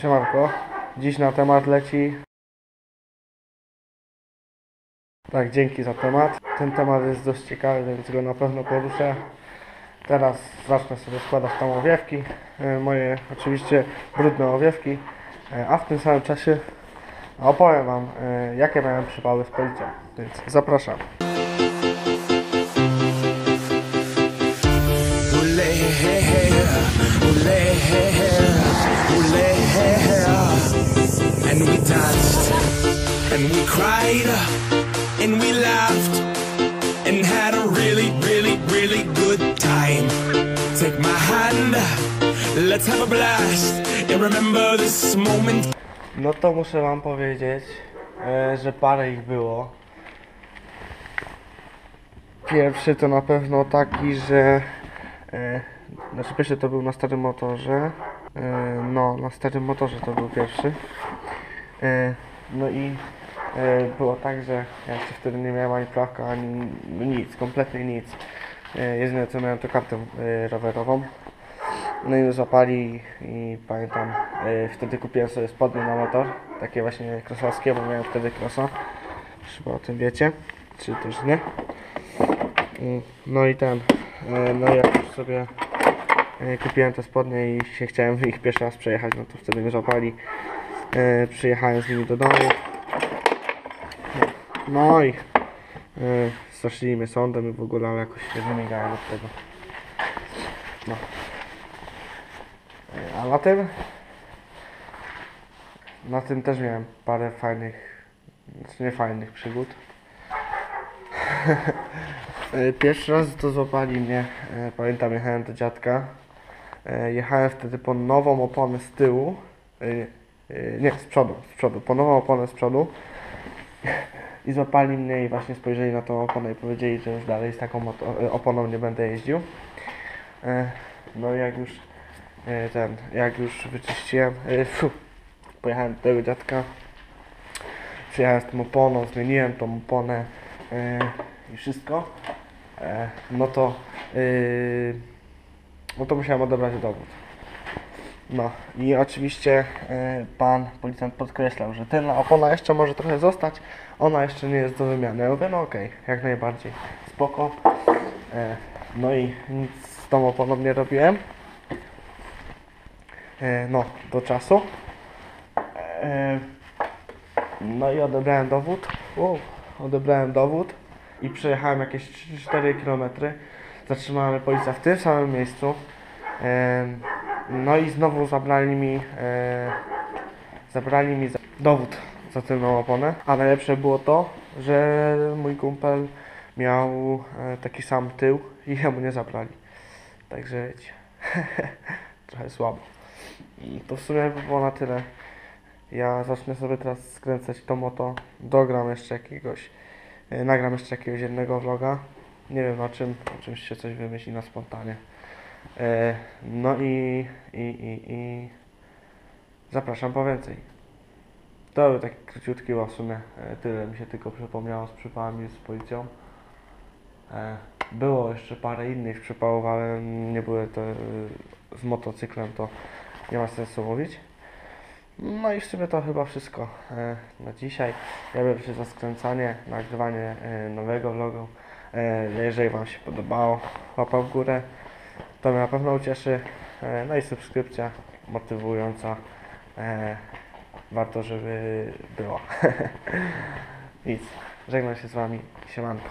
Siemanko, dziś na temat leci... Tak, dzięki za temat. Ten temat jest dość ciekawy, więc go na pewno poruszę. Teraz zacznę sobie składać tam owiewki, e, moje oczywiście brudne owiewki, e, a w tym samym czasie opowiem Wam, e, jakie miałem przypały z policją. Więc zapraszam. And we danced, and we cried, and we laughed, and had a really, really, really good time. Take my hand, let's have a blast, and remember this moment. No to muszę wam powiedzieć, e, że parę ich było. Pierwszy to na pewno taki, że e, znaczy pierwszy to był na starym motorze. E, no, na starym motorze to był pierwszy. E, no i e, było tak, że ja jeszcze wtedy nie miałem ani prawka, ani nic, kompletnie nic. E, jedyne co miałem to kartę rowerową. No i zapali i pamiętam, wtedy kupiłem sobie spodnie na motor, takie właśnie krosowskie, bo miałem wtedy krosa. Chyba o tym wiecie, czy też nie. No i ten, no jak już sobie kupiłem te spodnie i się chciałem w nich pierwszy raz przejechać, no to wtedy mnie złapali. E, Przyjechałem z nimi do domu. No i e, straszyli mnie sądem i w ogóle, ale jakoś się wymigałem od tego. No. A na tym na tym też miałem parę fajnych, znaczy nie fajnych przygód. E, Pierwszy raz to złapali mnie, e, pamiętam jechałem do dziadka. E, Jechałem wtedy po nową oponę z tyłu. E, Nie, z przodu, z przodu, po nową oponę z przodu. I złapali mnie i właśnie spojrzeli na tą oponę i powiedzieli, że już dalej z taką e, oponą nie będę jeździł. E, No i jak już e, ten, jak już wyczyściłem, e, fu, pojechałem do tego dziadka, przyjechałem z tą oponą, zmieniłem tą oponę i wszystko, no to no to musiałem odebrać dowód. No i oczywiście e, pan policjant podkreślał, że ten opona jeszcze może trochę zostać, ona jeszcze nie jest do wymiany. Ja mówię, no okej, jak najbardziej, spoko. E, no i nic z tą oponą nie robiłem. E, no, do czasu. No i odebrałem dowód. Odebrałem dowód i przejechałem jakieś 3-4 km. Zatrzymałem policja w tym samym miejscu. No i znowu zabrali mi e, zabrali mi za- dowód za tylną oponę. A najlepsze było to, że mój kumpel miał e, taki sam tył i jemu nie zabrali. Także wiecie, trochę słabo. I to w sumie by było na tyle. Ja zacznę sobie teraz skręcać to moto. Dogram jeszcze jakiegoś, e, nagram jeszcze jakiegoś jednego vloga. Nie wiem na czym, czymś się coś wymyśli na spontanie. E, no i, i, i, i zapraszam po więcej. To był taki króciutki, bo w sumie e, tyle mi się tylko przypomniało z przypałami z policją. E, Było jeszcze parę innych przypałów, ale nie były to z motocyklem, to nie ma sensu mówić. No i w sumie to chyba wszystko na dzisiaj. Ja biorę się za skręcanie, nagrywanie nowego vlogu. Jeżeli Wam się podobało, łapa w górę. To mnie na pewno ucieszy. E, no i subskrypcja motywująca. E, warto, żeby była. Nic. Żegnam się z Wami. Siemanko.